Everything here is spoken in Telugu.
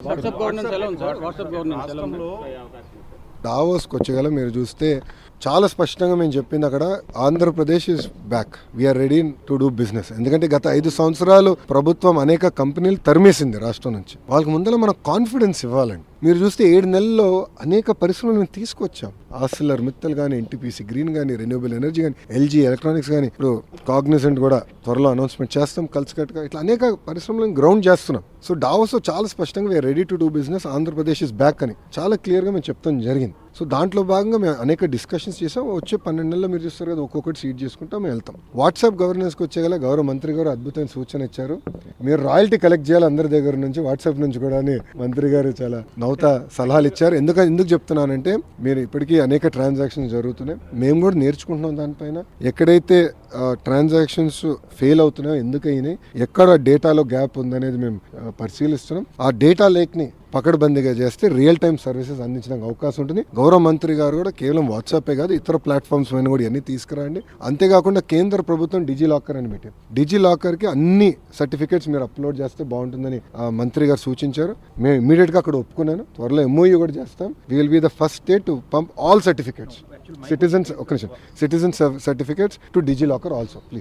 వాట్సాప్ గవర్నెన్స్ ఎలా ఉంది సార్? వాట్సాప్ గవర్నెన్స్ ఎలా ఉంది? డావోస్కి వచ్చేగల మీరు చూస్తే చాలా స్పష్టంగా మేము చెప్పింది అక్కడ Andhra Pradesh is back we are ready to do business ఎందుకంటే గత ఐదు సంవత్సరాలు ప్రభుత్వం అనేక కంపెనీలు తరిమేసింది రాష్ట్రం నుంచి. వాళ్ళకి ముందర మనం కాన్ఫిడెన్స్ ఇవ్వాలండి. మీరు చూస్తే ఏడు నెలల్లో అనేక పరిశ్రమలు మేము తీసుకొచ్చాం. ఆసిలర్ మిత్తల్ కానీ ఎన్టీపీసీ గ్రీన్ కానీ రెన్యూబుల్ ఎనర్జీ కానీ ఎల్జీ ఎలక్ట్రానిక్స్ కానీ ఇప్పుడు కాగ్నిసెంట్ కూడా త్వరలో అనౌన్స్మెంట్ చేస్తాం కలిసికట్టుగా ఇట్లా అనేక పరిశ్రమలను గ్రౌండ్ చేస్తున్నాం. సో డావోస్ చాలా స్పష్టంగా we are ready to do business Andhra Pradesh is back అని చాలా క్లియర్గా మేము చెప్తాం జరిగింది. game. సో దాంట్లో భాగంగా మేము అనేక డిస్కషన్స్ చేసాం. వచ్చే పన్నెండు నెలల్లో మీరు చూస్తారు కదా ఒక్కొక్కటి సీట్ చేసుకుంటాం మేము వెళ్తాం. వాట్సాప్ గవర్నెన్స్కి వచ్చేగల గౌరవ మంత్రి గారు అద్భుతమైన సూచన ఇచ్చారు. మీరు రాయల్టీ కలెక్ట్ చేయాలి అందరి దగ్గర నుంచి వాట్సాప్ నుంచి కూడా అని మంత్రి గారు చాలా నౌత సలహాలు ఇచ్చారు. ఎందుకు ఎందుకు చెప్తున్నానంటే మీరు ఇప్పటికీ అనేక ట్రాన్సాక్షన్స్ జరుగుతున్నాయి. మేము కూడా నేర్చుకుంటున్నాం దానిపైన. ఎక్కడైతే ట్రాన్సాక్షన్స్ ఫెయిల్ అవుతున్నాయో ఎందుకు ఎక్కడ డేటాలో గ్యాప్ ఉందనేది మేము పరిశీలిస్తున్నాం. ఆ డేటా లేక్ని పకడ్బందీగా చేస్తే రియల్ టైం సర్వీసెస్ అందించడానికి అవకాశం ఉంటుంది. గౌరవ మంత్రి గారు కూడా కేవలం వాట్సాపే కాదు ఇతర ప్లాట్ఫామ్స్ పైన కూడా ఇవన్నీ తీసుకురండి. అంతేకాకుండా కేంద్ర ప్రభుత్వం డిజీ లాకర్ అని పెట్టింది డిజీ లాకర్కి అన్ని సర్టిఫికేట్స్ మీరు అప్లోడ్ చేస్తే బాగుంటుందని మంత్రి గారు సూచించారు. మేము ఇమీడియట్గా అక్కడ ఒప్పుకున్నాను. త్వరలో ఎంఓయూ కూడా చేస్తాం. Will be the first state to pump all certificates citizens ఒక నిమిషం. Citizen certificates to DigiLocker also please